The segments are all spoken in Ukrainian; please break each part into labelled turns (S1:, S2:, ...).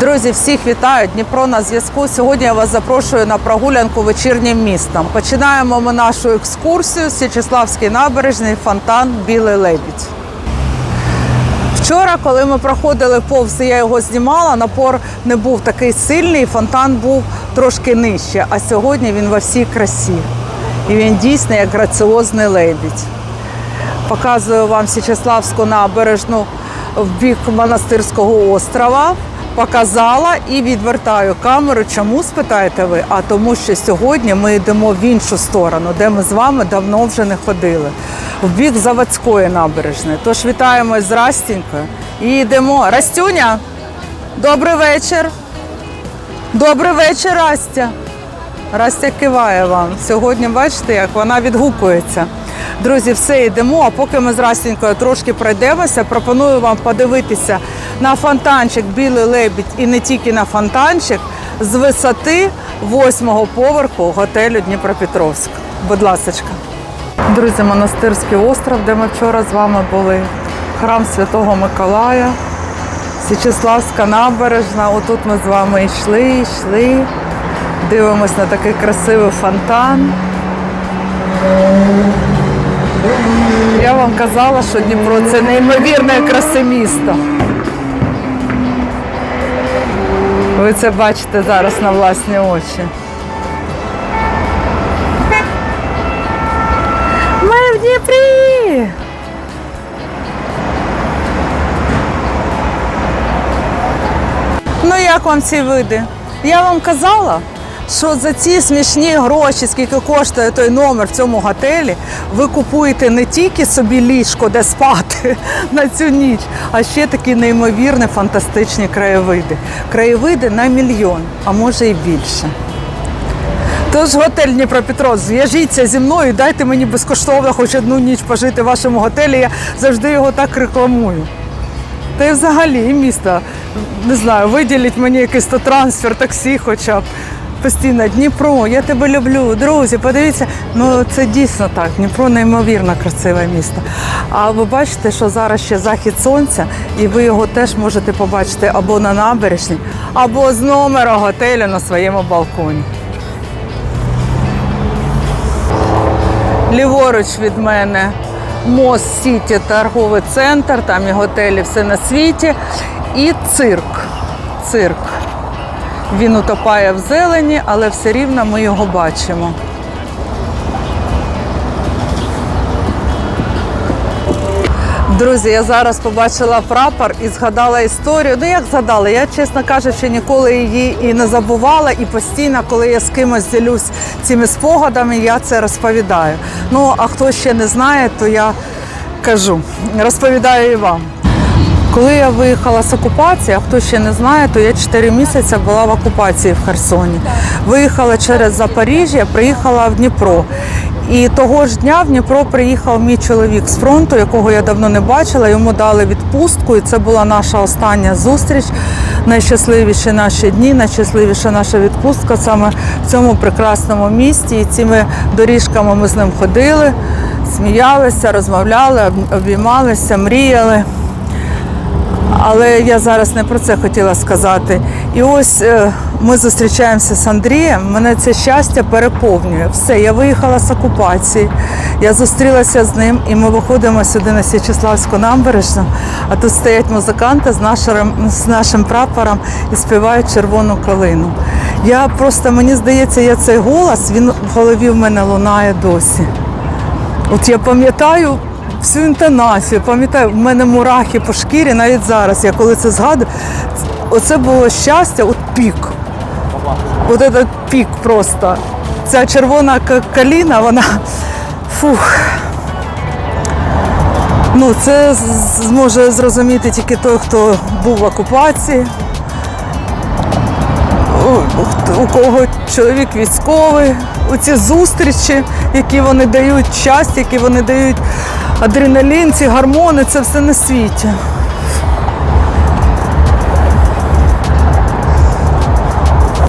S1: Друзі, всіх вітаю! Дніпро на зв'язку. Сьогодні я вас запрошую на прогулянку вечірнім містом. Починаємо ми нашу екскурсію з Січеславський набережний фонтан Білий лебідь. Вчора, коли ми проходили повз, я його знімала, напор не був такий сильний, фонтан був трошки нижче. А сьогодні він во всій красі. І він дійсно як граціозний лебідь. Показую вам Січеславську набережну в бік монастирського острова. Показала і відвертаю камеру. Чому спитаєте ви? А тому, що сьогодні ми йдемо в іншу сторону, де ми з вами давно вже не ходили, в бік заводської набережної. Тож вітаємось з Растінькою і йдемо. Растюня, добрий вечір. Добрий вечір, Растя. Растя киває вам. Сьогодні бачите, як вона відгукується. Друзі, все йдемо. А поки ми з Растінькою трошки пройдемося, пропоную вам подивитися на фонтанчик Білий лебідь і не тільки на фонтанчик з висоти восьмого поверху готелю Дніпропетровськ. Будь ласочка. Друзі, монастирський остров, де ми вчора з вами були. Храм Святого Миколая, Січеславська набережна. Отут ми з вами йшли, йшли. Дивимось на такий красивий фонтан. Я вам казала, що Дніпро це неймовірне краси місто. Ви це бачите зараз на власні очі. Ми в Дніпрі! Ну як вам ці види? Я вам казала, що за ці смішні гроші, скільки коштує той номер в цьому готелі, ви купуєте не тільки собі ліжко, де спати на цю ніч, а ще такі неймовірні фантастичні краєвиди. Краєвиди на мільйон, а може і більше. Тож готель Дніпропетровськ, зв'яжіться зі мною дайте мені безкоштовно хоч одну ніч пожити в вашому готелі. Я завжди його так рекламую. Та й взагалі і місто, не знаю, виділіть мені якийсь то трансфер, таксі хоча б. Постійно Дніпро, я тебе люблю, друзі, подивіться. Ну це дійсно так. Дніпро неймовірно красиве місто. А ви бачите, що зараз ще захід сонця, і ви його теж можете побачити або на набережні, або з номера готелю на своєму балконі. Ліворуч від мене Мост Сіті торговий центр, там і готелі все на світі. І цирк. Цирк. Він утопає в зелені, але все рівно ми його бачимо. Друзі, я зараз побачила прапор і згадала історію. Ну як згадала? Я, чесно кажучи, ніколи її і не забувала, і постійно, коли я з кимось ділюсь цими спогадами, я це розповідаю. Ну а хто ще не знає, то я кажу, розповідаю і вам. Коли я виїхала з окупації, а хто ще не знає, то я 4 місяці була в окупації в Херсоні. Виїхала через Запоріжжя, приїхала в Дніпро. І того ж дня в Дніпро приїхав мій чоловік з фронту, якого я давно не бачила. Йому дали відпустку, і це була наша остання зустріч. Найщасливіші наші дні, найщасливіша наша відпустка саме в цьому прекрасному місті. І цими доріжками ми з ним ходили, сміялися, розмовляли, обіймалися, мріяли. Але я зараз не про це хотіла сказати. І ось е, ми зустрічаємося з Андрієм. Мене це щастя переповнює. Все, я виїхала з окупації, я зустрілася з ним, і ми виходимо сюди на Січеславську набережну. А тут стоять музиканти з нашим, з нашим прапором і співають червону калину. Я просто мені здається, я цей голос він в голові в мене лунає досі. От я пам'ятаю всю інтонацію, пам'ятаю, в мене мурахи по шкірі навіть зараз. Я коли це згадую, оце було щастя, от пік. От этот пік просто. Ця червона каліна, вона фух. Ну, це зможе зрозуміти тільки той, хто був в окупації, у, кого чоловік військовий, у ці зустрічі, які вони дають щастя, які вони дають адреналін, ці гормони, це все на світі.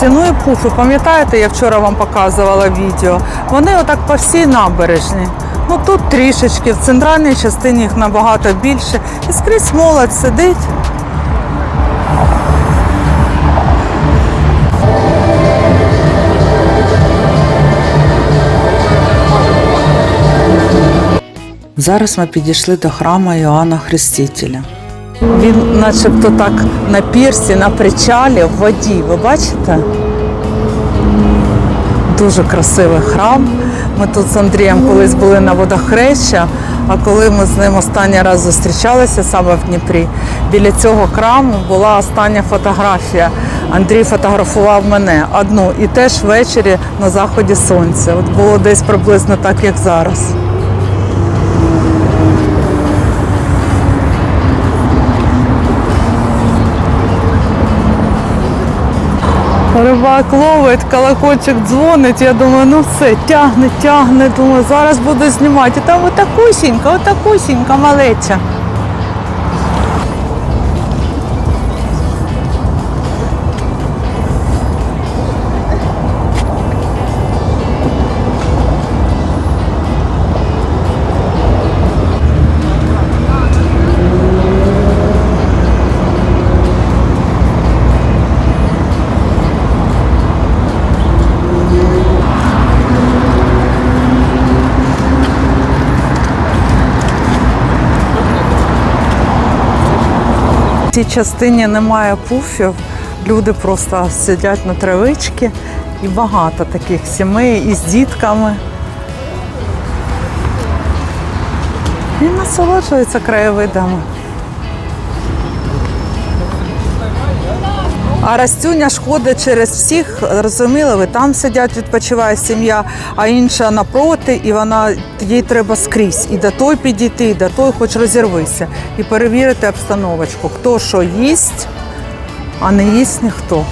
S1: Ціную пуфи, пам'ятаєте, я вчора вам показувала відео. Вони отак по всій набережні. Ну тут трішечки, в центральній частині їх набагато більше. І скрізь молодь сидить. Зараз ми підійшли до храму Іоанна Хрестителя. Він начебто так на пірсі, на причалі, в воді. Ви бачите? Дуже красивий храм. Ми тут з Андрієм колись були на водохреща, а коли ми з ним останній раз зустрічалися саме в Дніпрі, біля цього храму була остання фотографія. Андрій фотографував мене одну і теж ввечері на заході сонця. От було десь приблизно так, як зараз. Рибак ловить, колокольчик дзвонить. Я думаю, ну все, тягне, тягне. Думаю, зараз буду знімати. І там отакусінька, отакусінька малеча. Цій частині немає пуфів. Люди просто сидять на травичці і багато таких сімей із дітками. І насолоджуються краєвидами. А Растюня ж ходить через всіх, розуміли, ви там сидять, відпочиває сім'я, а інша напроти, і вона їй треба скрізь. І до той підійти, і до той хоч розірвися. І перевірити обстановочку, хто що їсть, а не їсть ніхто.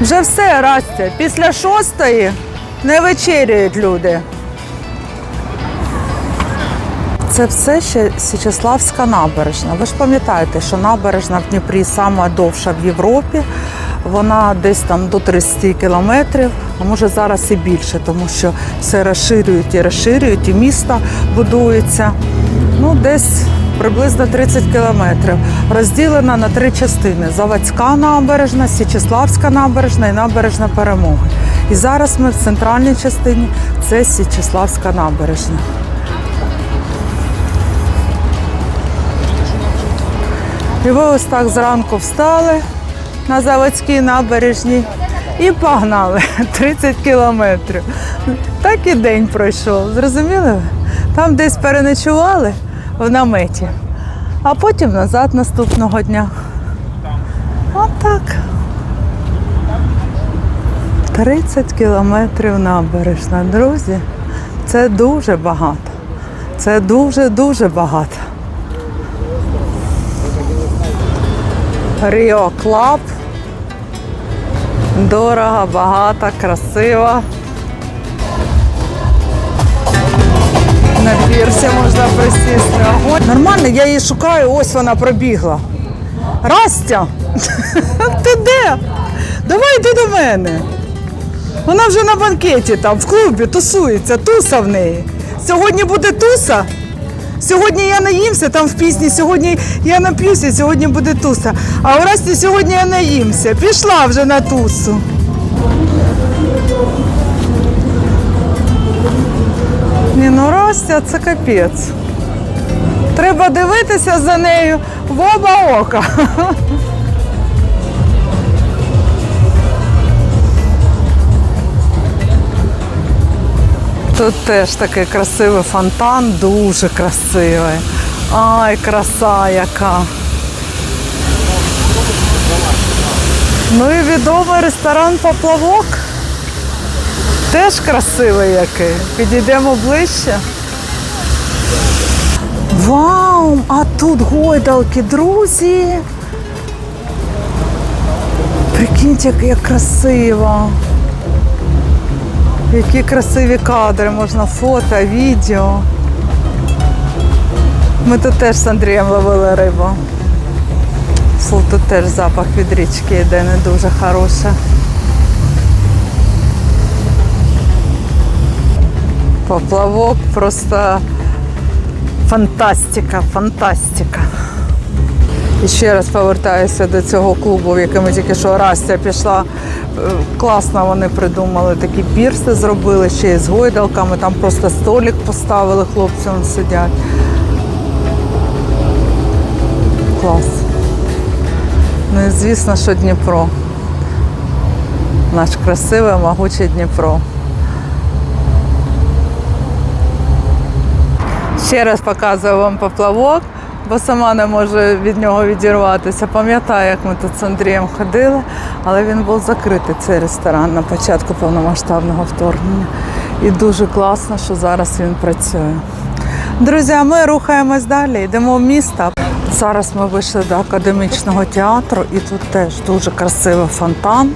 S1: Вже все, Растя, після шостої не вечеряють люди. Це все ще Січеславська набережна. Ви ж пам'ятаєте, що набережна в Дніпрі сама довша в Європі. Вона десь там до 30 кілометрів, а може зараз і більше, тому що все розширюють і розширюють, і місто будується. Ну, десь приблизно 30 кілометрів. Розділена на три частини: Заводська набережна, Січеславська набережна і набережна перемоги. І зараз ми в центральній частині це Січеславська набережна. І ви ось так зранку встали на заводській набережній і погнали 30 кілометрів. Так і день пройшов. Зрозуміли? Там десь переночували в наметі, а потім назад наступного дня. Отак. 30 кілометрів набережна, друзі. Це дуже багато. Це дуже-дуже багато. Ріо Клаб. Дорого, багато, красиво. На пірсі можна присісти. Нормально, я її шукаю, ось вона пробігла. Растя! Ти де? Давай йди до мене. Вона вже на банкеті там, в клубі тусується, туса в неї. Сьогодні буде туса. Сьогодні я наїмся там в пісні, сьогодні я нап'юся, сьогодні буде туса. А у Расті сьогодні я наїмся. Пішла вже на тусу. Ні, ну Растя, це капець. Треба дивитися за нею в оба ока. Тут теж такий красивий фонтан, дуже красивий. Ай, краса яка. Ну і відомий ресторан Поплавок. Теж красивий який. Підійдемо ближче. Вау! А тут гойдалки, друзі. Прикиньте, як- красиво. Які красиві кадри, можна фото, відео. Ми тут теж з Андрієм ловили рибу. Тут теж запах від річки йде не дуже хороший. Поплавок просто фантастика, фантастика. І ще раз повертаюся до цього клубу, в який ми тільки що Растя пішла. Е, Класно вони придумали, такі пірси зробили, ще й з гойдалками, там просто столик поставили, хлопці вон сидять. Клас. Ну і звісно, що Дніпро. Наш красивий, могучий Дніпро. Ще раз показую вам поплавок, бо сама не можу від нього відірватися. Пам'ятаю, як ми тут з Андрієм ходили, але він був закритий цей ресторан на початку повномасштабного вторгнення. І дуже класно, що зараз він працює. Друзі, ми рухаємось далі, йдемо в місто. Зараз ми вийшли до академічного театру і тут теж дуже красивий фонтан.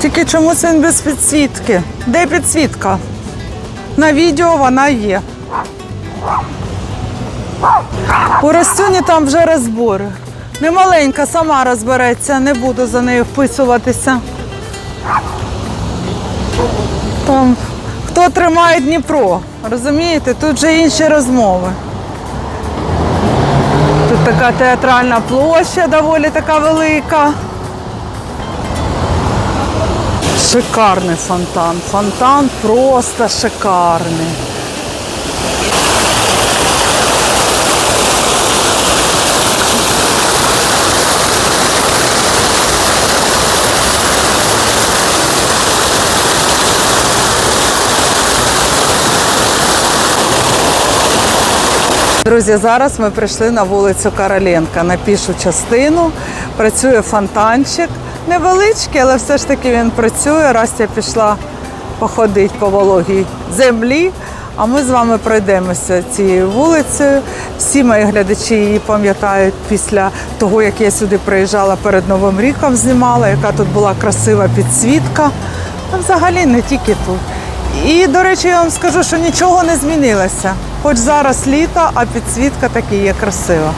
S1: Тільки чомусь він без підсвітки. Де підсвітка? На відео вона є. У Ростюні там вже розбори. Немаленька, сама розбереться, не буду за нею вписуватися. Там хто тримає Дніпро, розумієте? Тут вже інші розмови. Тут така театральна площа доволі така велика. Шикарний фонтан. Фонтан просто шикарний. Друзі, зараз ми прийшли на вулицю Короленка на пішу частину. Працює фонтанчик. Невеличкий, але все ж таки він працює. Растя пішла походити по вологій землі. А ми з вами пройдемося цією вулицею. Всі мої глядачі її пам'ятають після того, як я сюди приїжджала перед Новим ріком, знімала, яка тут була красива підсвітка. А взагалі не тільки тут. І, до речі, я вам скажу, що нічого не змінилося. Хоч зараз літо, а підсвітка таки є красива.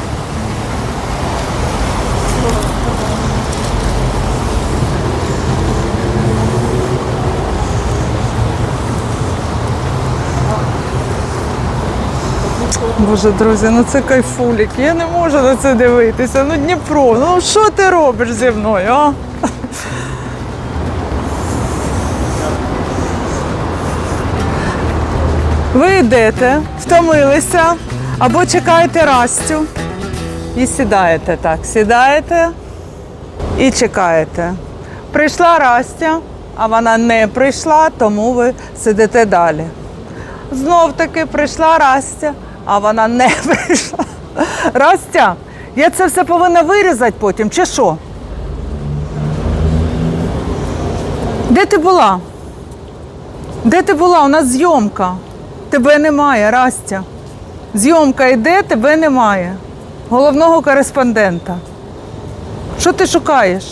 S1: Боже, друзі, ну це кайфулік. Я не можу на це дивитися. Ну Дніпро, ну що ти робиш зі мною, а? Ви йдете, втомилися або чекаєте Растю і сідаєте так. Сідаєте і чекаєте. Прийшла Растя, а вона не прийшла, тому ви сидите далі. Знов таки прийшла Растя, а вона не прийшла. Растя, я це все повинна вирізати потім, чи що? Де ти була? Де ти була? У нас зйомка. Тебе немає, Растя. Зйомка йде, тебе немає. Головного кореспондента. Що ти шукаєш?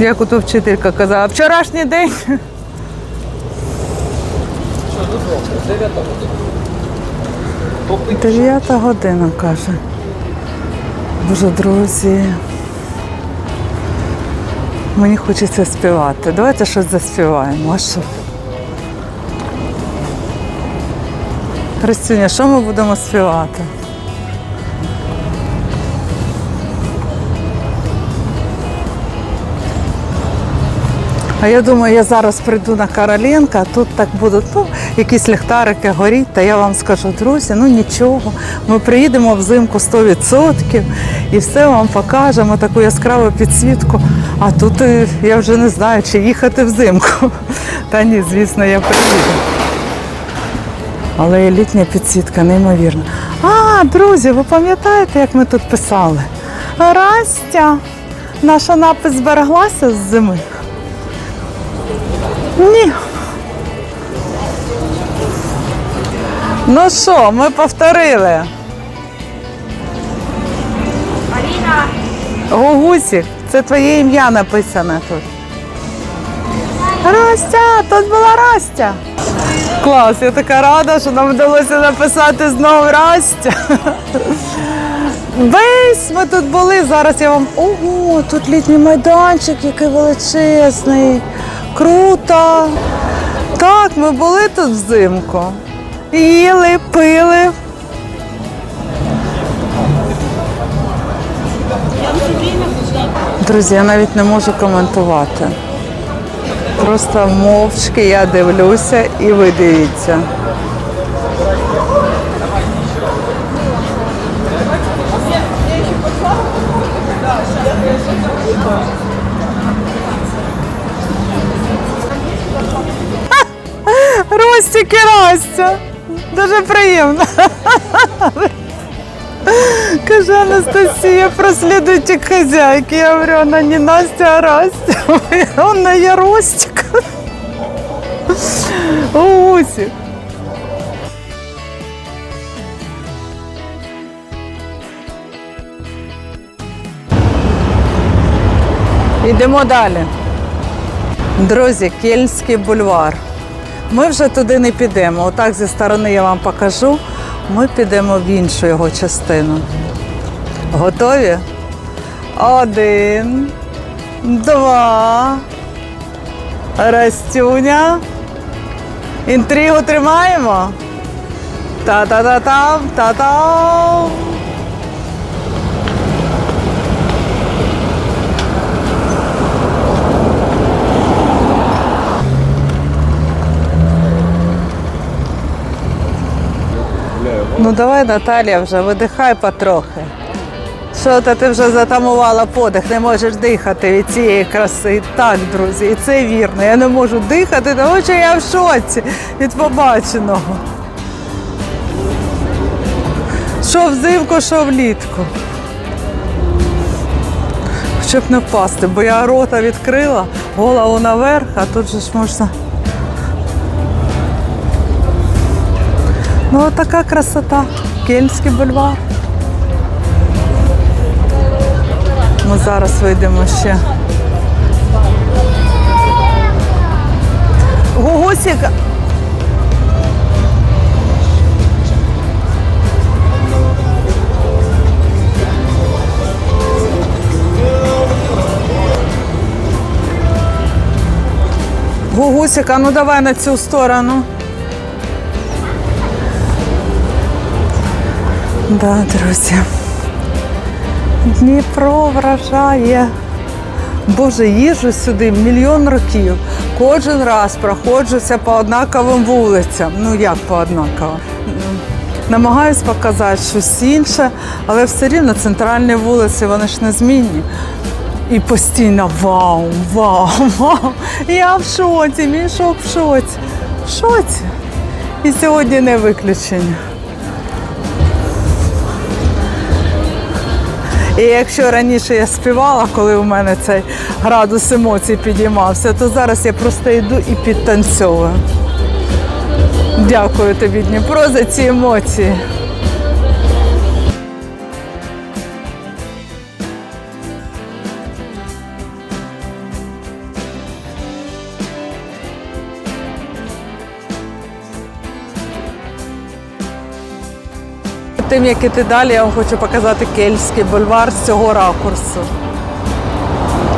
S1: Як ото вчителька казала, вчорашній день. Дев'ята година, каже. Боже, друзі. Мені хочеться співати. Давайте щось заспіваємо. А що? Христюня, що ми будемо співати? А я думаю, я зараз прийду на Короленка, а тут так будуть ну, якісь ліхтарики горіть, та я вам скажу, друзі, ну нічого, ми приїдемо взимку 100% і все вам покажемо, таку яскраву підсвітку. А тут е, я вже не знаю, чи їхати взимку. Та ні, звісно, я приїду. Але літня підсвітка неймовірна. А, друзі, ви пам'ятаєте, як ми тут писали? Растя, наша напис збереглася з зими. Ні. Ну що, ми повторили.
S2: Аліна,
S1: Гугусік, це твоє ім'я написане тут. Растя, тут була Растя. Клас, я така рада, що нам вдалося написати знову раз. Весь ми тут були. Зараз я вам... Ого, тут літній майданчик, який величезний, круто. Так, ми були тут взимку. Їли, пили. Друзі, я навіть не можу коментувати. Просто мовчки я дивлюся і ви дивіться. Ростик і Растя. Дуже приємно. Каже Анастасія, прослідуйте к хозяйке. Я говорю, она не Настя, а Растя. Она я Ростик. Усик. Йдемо далі. Друзі, Кельнський бульвар. Ми вже туди не підемо. Отак зі сторони я вам покажу. Ми підемо в іншу його частину. Готові? Один, два. Растюня. Інтригу тримаємо. Та-та-та-там, та-там. Ну давай, Наталія, вже видихай потрохи. Що то ти вже затамувала подих, не можеш дихати від цієї краси. Так, друзі, і це вірно. Я не можу дихати, тому що я в шоці від побаченого. Що взимку, що влітку. Щоб не впасти, бо я рота відкрила, голову наверх, а тут же ж можна. Ну, така красота. Кельнський бульвар. Ми зараз вийдемо ще. Гугусік. Гугусік, ну давай на цю сторону. Да, друзі. Дніпро вражає. Боже, їжу сюди мільйон років. Кожен раз проходжуся по однаковим вулицям. Ну як по однаково? Намагаюсь показати щось інше, але все рівно центральні вулиці, вони ж незмінні. І постійно вау, вау, вау. Я в шоці, мій шок в шоці. В шоці. І сьогодні не виключення. І якщо раніше я співала, коли у мене цей градус емоцій підіймався, то зараз я просто йду і підтанцьовую. Дякую тобі, Дніпро, за ці емоції. Тим, як іти далі, я вам хочу показати Кельський бульвар з цього ракурсу.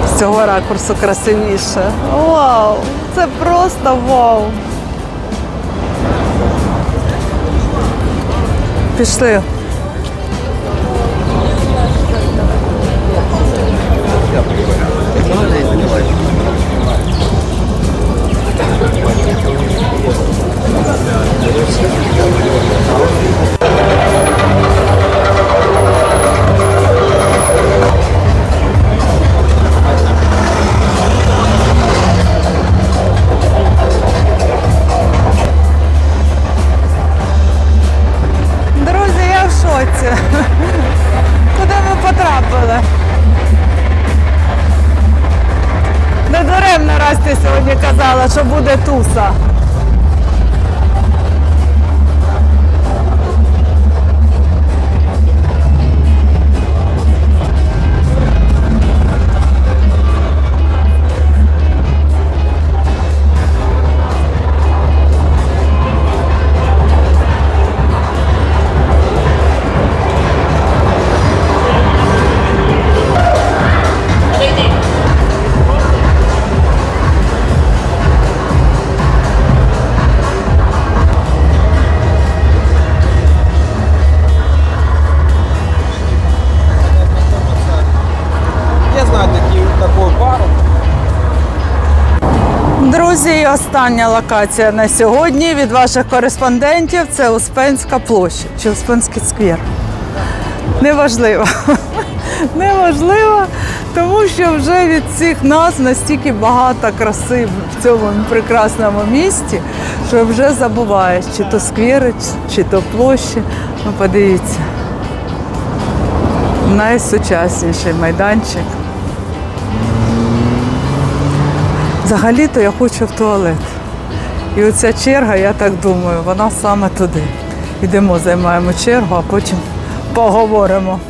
S1: З цього ракурсу красивіше. Вау! Це просто вау! Пішли. Друзі, даремно сьогодні казала, що буде туса. Остання локація на сьогодні від ваших кореспондентів це Успенська площа чи Успенський сквер. Неважливо. Неважливо, тому що вже від всіх нас настільки багато краси в цьому прекрасному місті, що вже забуваєш, чи то сквери, чи то площі. Ну, подивіться. Найсучасніший майданчик. Взагалі-то я хочу в туалет. І оця черга, я так думаю, вона саме туди. Йдемо, займаємо чергу, а потім поговоримо.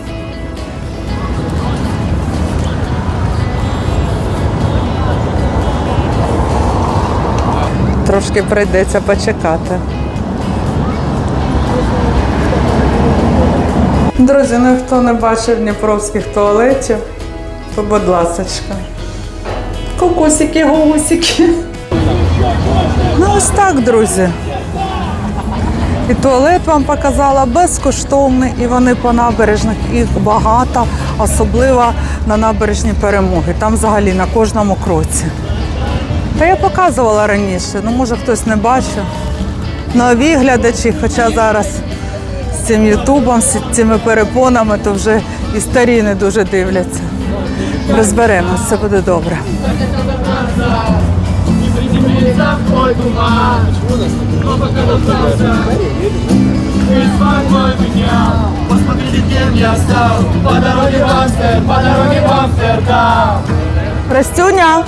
S1: Трошки прийдеться почекати. Друзі, ну хто не бачив дніпровських туалетів, то будь ласочка. Кукусики, гусики. Ну ось так, друзі. І туалет вам показала безкоштовний, і вони по набережних їх багато, особливо на набережні перемоги. Там взагалі на кожному кроці. Та я показувала раніше, ну може хтось не бачив. Нові глядачі, хоча зараз з цим ютубом, з цими перепонами, то вже і старі не дуже дивляться. Розберемось, все буде добре.
S2: Посмотрите, кем я стал По дороге в
S1: Растюня.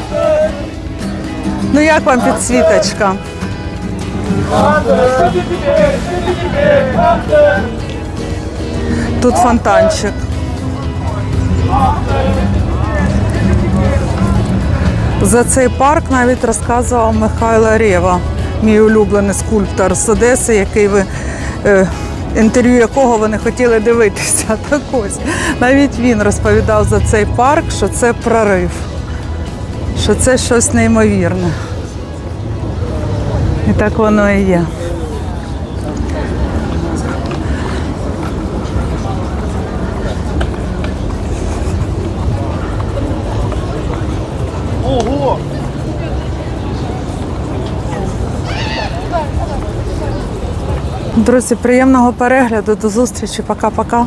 S1: Ну як вам підсвіточка? Тут фонтанчик. За цей парк навіть розказував Михайло Рева, мій улюблений скульптор з Одеси, який ви. е, Інтерв'ю якого ви не хотіли дивитися. Так ось навіть він розповідав за цей парк, що це прорив що це щось неймовірне. І так воно і є. Друзі, приємного перегляду, до зустрічі, пока-пока.